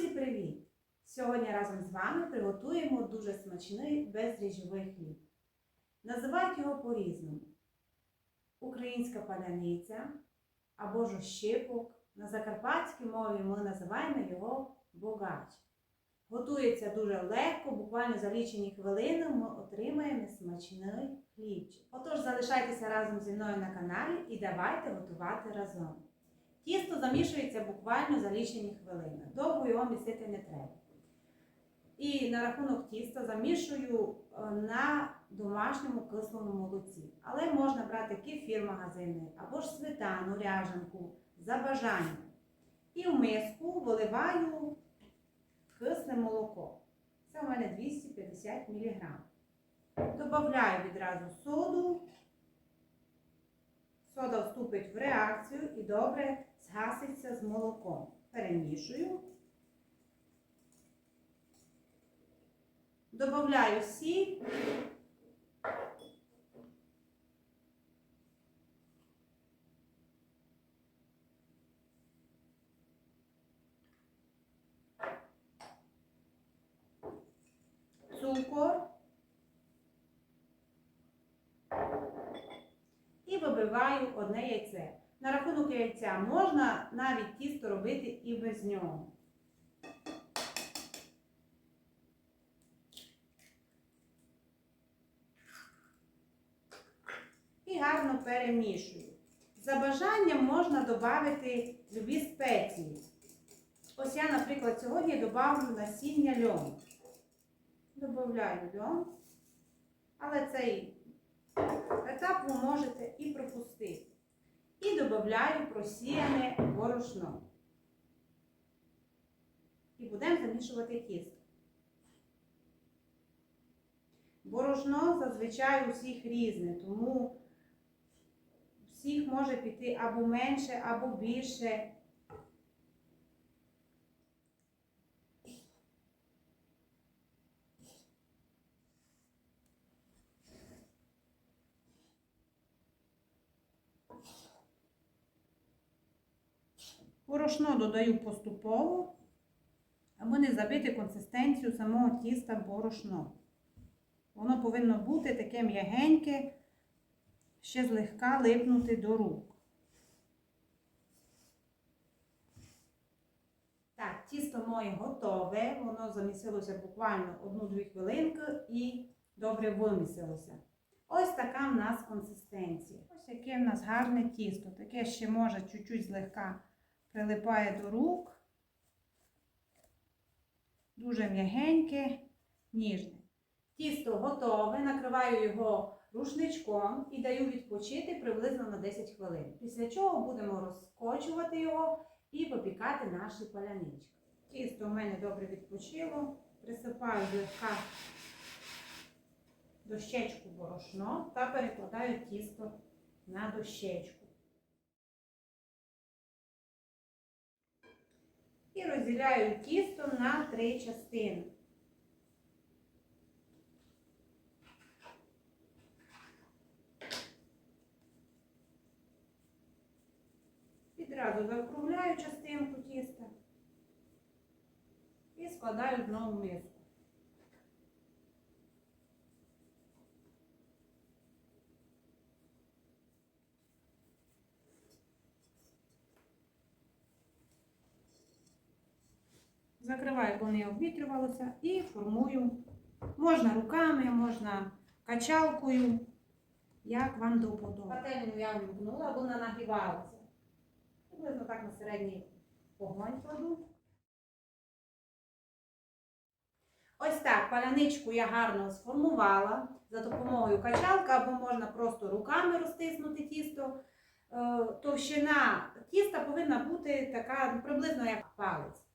Друзі, привіт! Сьогодні разом з вами приготуємо дуже смачний бездріжджовий хліб. Називають його по-різному: українська паляниця або ж щипок. На закарпатській мові ми називаємо його богач. Готується дуже легко, буквально за лічені хвилини ми отримаємо смачний хлібчик. Отож, залишайтеся разом зі мною на каналі і давайте готувати разом. Тісто замішується буквально за лічені хвилини. Довго його місити не треба. І на рахунок тіста замішую е, на домашньому кислому молоці. Але можна брати кефір магазинний або ж сметану, ряжанку за бажанням. І в миску виливаю кисле молоко. Це у мене 250 мг. Добавляю відразу соду. Сода вступить в реакцію і добре згаситься з молоком. Перемішую. Добавляю сіль. Цукор. І вибиваю одне яйце. На рахунок яйця можна навіть тісто робити і без нього. І гарно перемішую. За бажанням можна додати любі спеції. Ось я, наприклад, сьогодні додавлю насіння льону. Добавляю льон, але цей етап ви можете і пропустити. І додаю просіяне борошно. І будемо замішувати тісто. Борошно зазвичай у всіх різне, тому всіх може піти або менше, або більше. Порошно додаю поступово, аби не забити консистенцію самого тіста борошно. Воно повинно бути таке м'ягеньке, ще злегка липнути до рук. Так, тісто моє готове, воно замісилося буквально 1-2 хвилинки і добре вимісилося. Ось така в нас консистенція. Ось яке в нас гарне тісто. Таке ще може чуть-чуть злегка прилипає до рук. Дуже м'ягеньке, ніжне. Тісто готове, накриваю його рушничком і даю відпочити приблизно на 10 хвилин. Після чого будемо розкочувати його і попікати наші палянички. Тісто у мене добре відпочило. Присипаю злегка дощечку борошно та перекладаю тісто на дощечку. І розділяю тісто на три частини. Відразу заокругляю частинку тіста і складаю знову миску. Закриваю, бо не обвітрювалося, і формую. Можна руками, можна качалкою, як вам до вподоби. Пательню я вмкнула, вона нагрівалася. Приблизно так на середній вогонь кладу. Ось так, паляничку я гарно сформувала за допомогою качалки, або можна просто руками розтиснути тісто. Е, Товщина тіста повинна бути така приблизно як палець.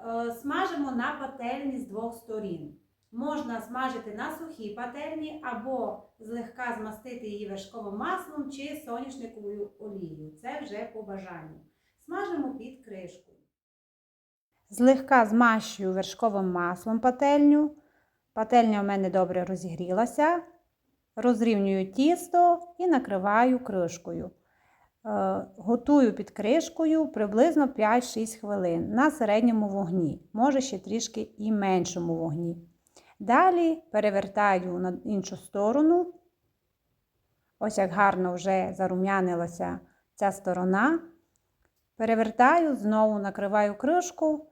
Е, Смажимо на пательні з двох сторін. Можна смажити на сухій пательні або злегка змастити її вершковим маслом чи соняшниковою олією. Це вже по бажанню. Смажимо під кришкою. Злегка змащую вершковим маслом пательню. Пательня у мене добре розігрілася. Розрівнюю тісто і накриваю кришкою. Е, Готую під кришкою приблизно 5-6 хвилин на середньому вогні, може ще трішки і меншому вогні. Далі перевертаю на іншу сторону. Ось як гарно вже зарум'янилася ця сторона. Перевертаю, знову накриваю кришку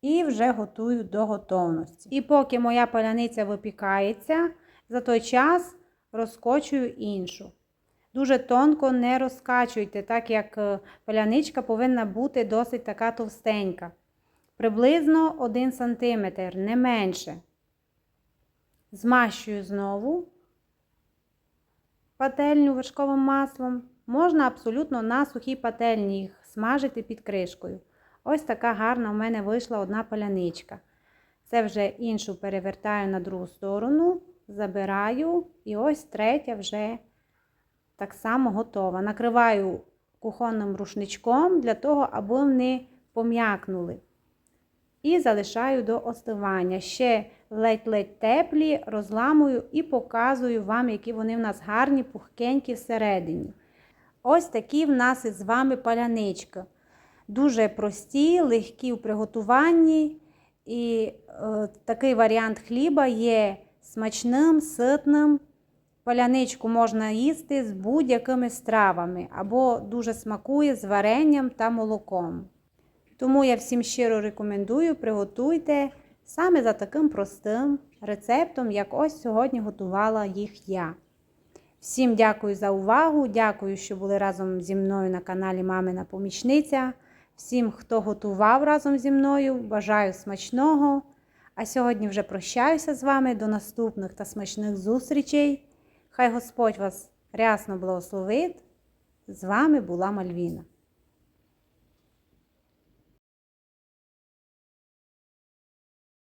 і вже готую до готовності. І поки моя паляниця випікається, за той час розкочую іншу. Дуже тонко не розкачуйте, так як е, паляничка повинна бути досить така товстенька. Приблизно 1 см, не менше. Змащую знову пательню вершковим маслом. Можна абсолютно на сухій пательні їх смажити під кришкою. Ось така гарна в мене вийшла одна паляничка. Це вже іншу перевертаю на другу сторону, забираю, і ось третя вже так само готова. Накриваю кухонним рушничком для того, аби вони пом'якнули. І залишаю до остивання. Ще ледь-ледь теплі, розламую і показую вам, які вони в нас гарні, пухкенькі всередині. Ось такі в нас із вами палянички. Дуже прості, легкі в приготуванні. І е, такий варіант хліба є смачним, ситним. Паляничку можна їсти з будь-якими стравами, або дуже смакує з варенням та молоком. Тому я всім щиро рекомендую, приготуйте саме за таким простим рецептом, як ось сьогодні готувала їх я. Всім дякую за увагу, дякую, що були разом зі мною на каналі Мамина Помічниця. Всім, хто готував разом зі мною, бажаю смачного. А сьогодні вже прощаюся з вами до наступних та смачних зустрічей. Хай Господь вас рясно благословить. З вами була Мальвіна.